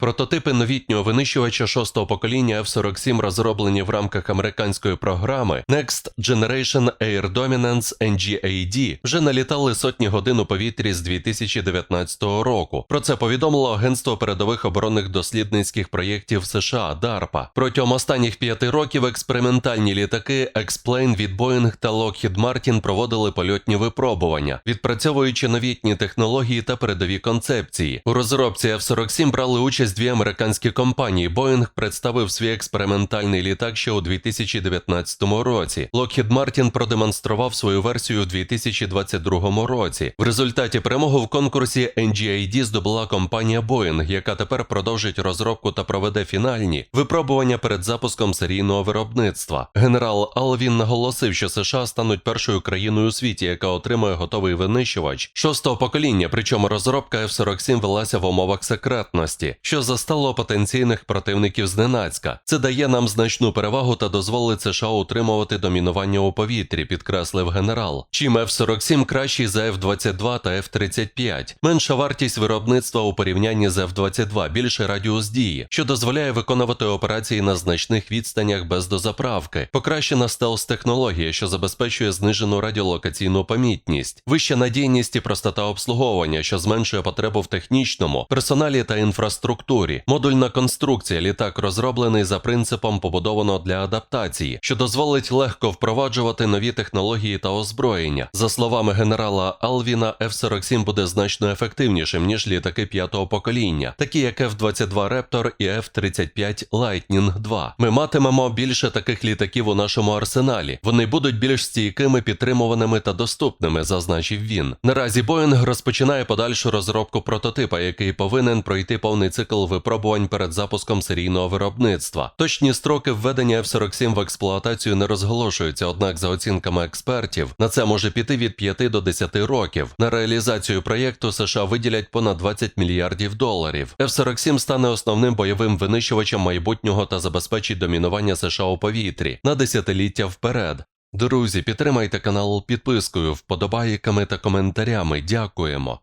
Прототипи новітнього винищувача шостого покоління F-47 розроблені в рамках американської програми Next Generation Air Dominance NGAD, вже налітали сотні годин у повітрі з 2019 року. Про це повідомило Агентство передових оборонних дослідницьких проєктів США DARPA. Протягом останніх п'яти років експериментальні літаки X-Plane від Boeing та Lockheed Martin проводили польотні випробування, відпрацьовуючи новітні технології та передові концепції. У розробці F-47 брали участь дві американські компанії. Boeing представив свій експериментальний літак ще у 2019 році. Lockheed Martin продемонстрував свою версію у 2022 році. В результаті перемогу в конкурсі NGAD здобула компанія Boeing, яка тепер продовжить розробку та проведе фінальні випробування перед запуском серійного виробництва. Генерал Алвін наголосив, що США стануть першою країною у світі, яка отримує готовий винищувач шостого покоління. Причому розробка F-47 велася в умовах секретності, що застало потенційних противників зненацька. Це дає нам значну перевагу та дозволить США утримувати домінування у повітрі, підкреслив генерал. Чим F-47 кращий за F-22 та F-35. Менша вартість виробництва у порівнянні з F-22, більший радіус дії, що дозволяє виконувати операції на значних відстанях без дозаправки, покращена стелс-технологія, що забезпечує знижену радіолокаційну помітність, вища надійність і простота обслуговування, що зменшує потребу в технічному, персоналі та інфраструктурі. Модульна конструкція літак розроблений за принципом побудовано для адаптації, що дозволить легко впроваджувати нові технології та озброєння. За словами генерала Алвіна, F-47 буде значно ефективнішим ніж літаки п'ятого покоління, такі як F-22 Raptor і F-35 Lightning 2. Ми матимемо більше таких літаків у нашому арсеналі. Вони будуть більш стійкими, підтримуваними та доступними, зазначив він. Наразі Boeing розпочинає подальшу розробку прототипа, який повинен пройти повний цикл випробувань перед запуском серійного виробництва. Точні строки введення F-47 в експлуатацію не розголошуються, однак, за оцінками експертів, на це може піти від 5 до 10 років. На реалізацію проєкту США виділять понад 20 мільярдів доларів. F-47 стане основним бойовим винищувачем майбутнього та забезпечить домінування США у повітрі на десятиліття вперед. Друзі, підтримайте канал підпискою, вподобайками та коментарями. Дякуємо.